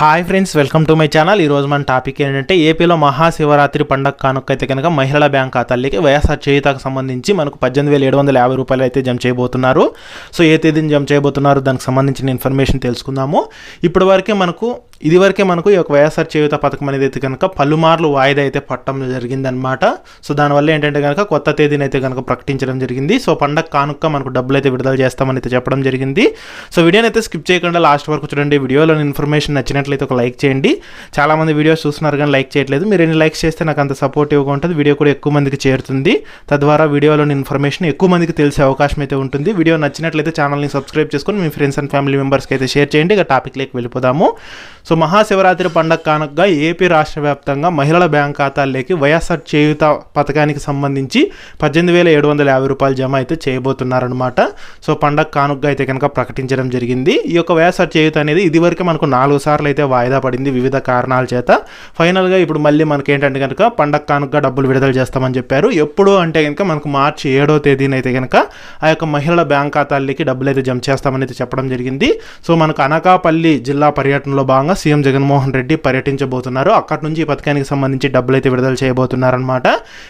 Hi friends welcome to my channel ఈ రోజు మన టాపిక్ ఏంటంటే ఏపీలో మహాశివరాత్రి పండగ కానుక అయితే కనుక మహిళల బ్యాంక్ ఖాతాలకి వైఎస్ఆర్ చేయుతకు సంబంధించి మనకు పద్దెనిమిది వేల ఏడు వందల యాభై రూపాయలు అయితే జమ చేయబోతున్నారు. సో ఏ తేదీని జమ చేయబోతున్నారు దానికి సంబంధించిన ఇన్ఫర్మేషన్ తెలుసుకుందాము. ఇప్పటి వరకే మనకు ఇదివరకే మనకు ఈ యొక్క వైఎస్ఆర్ చేయుత పథకం అనేది అయితే కనుక పలుమార్లు వాయిదా అయితే పట్టడం జరిగిందనమాట సో దానివల్ల ఏంటంటే కనుక కొత్త తేదీని అయితే కనుక ప్రకటించడం జరిగింది. సో పండగ కానుక మనకు డబ్బులు అయితే విడుదల చేస్తామని అయితే చెప్పడం జరిగింది. సో వీడియోని అయితే స్కిప్ చేయకుండా లాస్ట్ వరకు చూడండి. వీడియోలో ఇన్ఫర్మేషన్ నచ్చినట్లయితే ఒక లైక్ చేయండి. చాలామంది వీడియోస్ చూస్తున్నారు కానీ లైక్ చేయట్లేదు. మీరు ఎన్ని లైక్స్ చేస్తే నాకు అంత సపోర్టివ్గా ఉంటుంది. వీడియో కూడా ఎక్కువ మందికి చేరుతుంది. తద్వారా వీడియోలోని ఇన్ఫర్మేషన్ ఎక్కువ మందికి తెలిసే అవకాశం అయితే ఉంటుంది. వీడియో నచ్చినట్లయితే ఛానల్ని సబ్స్క్రైబ్ చేసుకొని మీ ఫ్రెండ్స్ అండ్ ఫ్యామిలీ మెంబర్స్కి అయితే షేర్ చేయండి. ఇక టాపిక్లోకి వెళ్ళిపోదాము. సో మహాశివరాత్రి పండగ కానుకగా ఏపీ రాష్ట్ర వ్యాప్తంగా మహిళల బ్యాంక్ ఖాతాల్లోకి వైఎస్ఆర్ చేయుత పథకానికి సంబంధించి పద్దెనిమిది వేల ఏడు వందల యాభై రూపాయలు జమ అయితే చేయబోతున్నారనమాట సో పండగ కానుకగా అయితే కనుక ప్రకటించడం జరిగింది. ఈ యొక్క వైఎస్ఆర్ చేయుత అనేది ఇదివరకు మనకు నాలుగు సార్లు అయితే వాయిదా పడింది వివిధ కారణాల చేత. ఫైనల్గా ఇప్పుడు మళ్ళీ మనకి ఏంటంటే కనుక పండగ కానుకగా డబ్బులు విడుదల చేస్తామని చెప్పారు. ఎప్పుడు అంటే కనుక మనకు మార్చి ఏడో తేదీన అయితే కనుక ఆ యొక్క మహిళల బ్యాంక్ ఖాతాల్లోకి డబ్బులు అయితే జమ చేస్తామని అయితే చెప్పడం జరిగింది. సో మనకు అనకాపల్లి జిల్లా పర్యటనలో భాగంగా సీఎం జగన్మోహన్ రెడ్డి పర్యటించబోతున్నారు. అక్కడి నుంచి ఈ పథకానికి సంబంధించి డబ్బులు అయితే విడుదల చేయబోతున్నారనమాట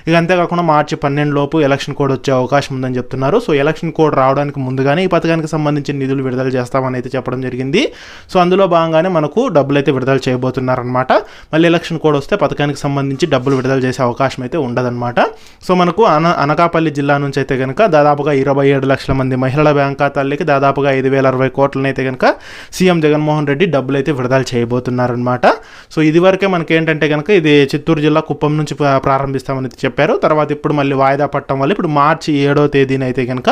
ఇక అంతేకాకుండా మార్చి పన్నెండు లోపు ఎలక్షన్ కోడ్ వచ్చే అవకాశం ఉందని చెప్తున్నారు. సో ఎలక్షన్ కోడ్ రావడానికి ముందుగానే ఈ పథకానికి సంబంధించిన నిధులు విడుదల చేస్తామని అయితే చెప్పడం జరిగింది. సో అందులో భాగంగానే మనకు డబ్బులు అయితే విడుదల చేయబోతున్నారనమాట మళ్ళీ ఎలక్షన్ కోడ్ వస్తే పథకానికి సంబంధించి డబ్బులు విడుదల చేసే అవకాశం అయితే ఉండదన్నమాట. సో మనకు అన అనకాపల్లి జిల్లా నుంచి అయితే కనుక దాదాపుగా ఇరవై ఏడు లక్షల మంది మహిళల బ్యాంక్ ఖాతాలకి దాదాపుగా ఐదు వేల అరవై కోట్లనైతే కనుక సీఎం జగన్మోహన్ రెడ్డి డబ్బులు అయితే విడుదల చేయబోతున్నారనమాట సో ఇది వరకే మనకి ఏంటంటే కనుక ఇది చిత్తూరు జిల్లా కుప్పం నుంచి ప్రారంభిస్తామని చెప్పారు. తర్వాత ఇప్పుడు మళ్ళీ వాయిదా పట్టడం వల్ల ఇప్పుడు మార్చి ఏడో తేదీన అయితే కనుక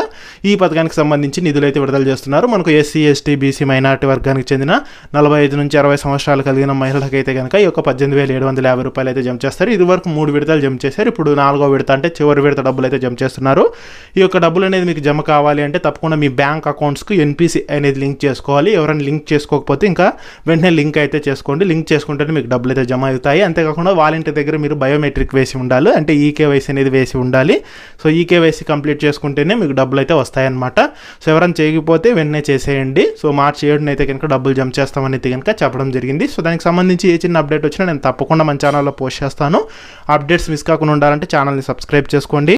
ఈ పథకానికి సంబంధించి నిధులు అయితే విడుదల చేస్తున్నారు. మనకు ఎస్సీ ఎస్టీ బీసీ మైనార్టీ వర్గానికి చెందిన నలభై ఐదు నుంచి అరవై సంవత్సరాలు కలిగిన మహిళలకు అయితే కనుక ఈ యొక్క పద్దెనిమిది వేల ఏడు వందల యాభై రూపాయలు అయితే జమ చేస్తారు. ఇది వరకు మూడు విడతలు జమ చేశారు. ఇప్పుడు నాలుగో విడత అంటే చివరి విడత డబ్బులు అయితే జమ చేస్తున్నారు. ఈ యొక్క డబ్బులు అనేది మీకు జమ కావాలి అంటే తప్పకుండా మీ బ్యాంక్ అకౌంట్స్కి ఎన్పిసి అనేది లింక్ చేసుకోవాలి. ఎవరైనా లింక్ చేసుకోకపోతే ఇంకా వెంటనే లింక్ లింక్ అయితే చేసుకోండి. లింక్ చేసుకుంటేనే మీకు డబ్బులు అయితే జమ అవుతాయి. అంతేకాకుండా వాలంటీర్ దగ్గర మీరు బయోమెట్రిక్ వేసి ఉండాలి. అంటే ఈకేవైసీ అనేది వేసి ఉండాలి. సో ఈకేవైసీ కంప్లీట్ చేసుకుంటేనే మీకు డబ్బులు అయితే వస్తాయన్నమాట. సో ఎవరైనా చేయకపోతే వెంటనే చేసేయండి. సో మార్చి ఏడున అయితే కనుక డబ్బులు జమ చేస్తామని అయితే కనుక చెప్పడం జరిగింది. సో దానికి సంబంధించి ఏ చిన్న అప్డేట్ వచ్చినా నేను తప్పకుండా మన ఛానల్లో పోస్ట్ చేస్తాను. అప్డేట్స్ మిస్ కాకుండా ఉండాలంటే ఛానల్ని సబ్స్క్రైబ్ చేసుకోండి.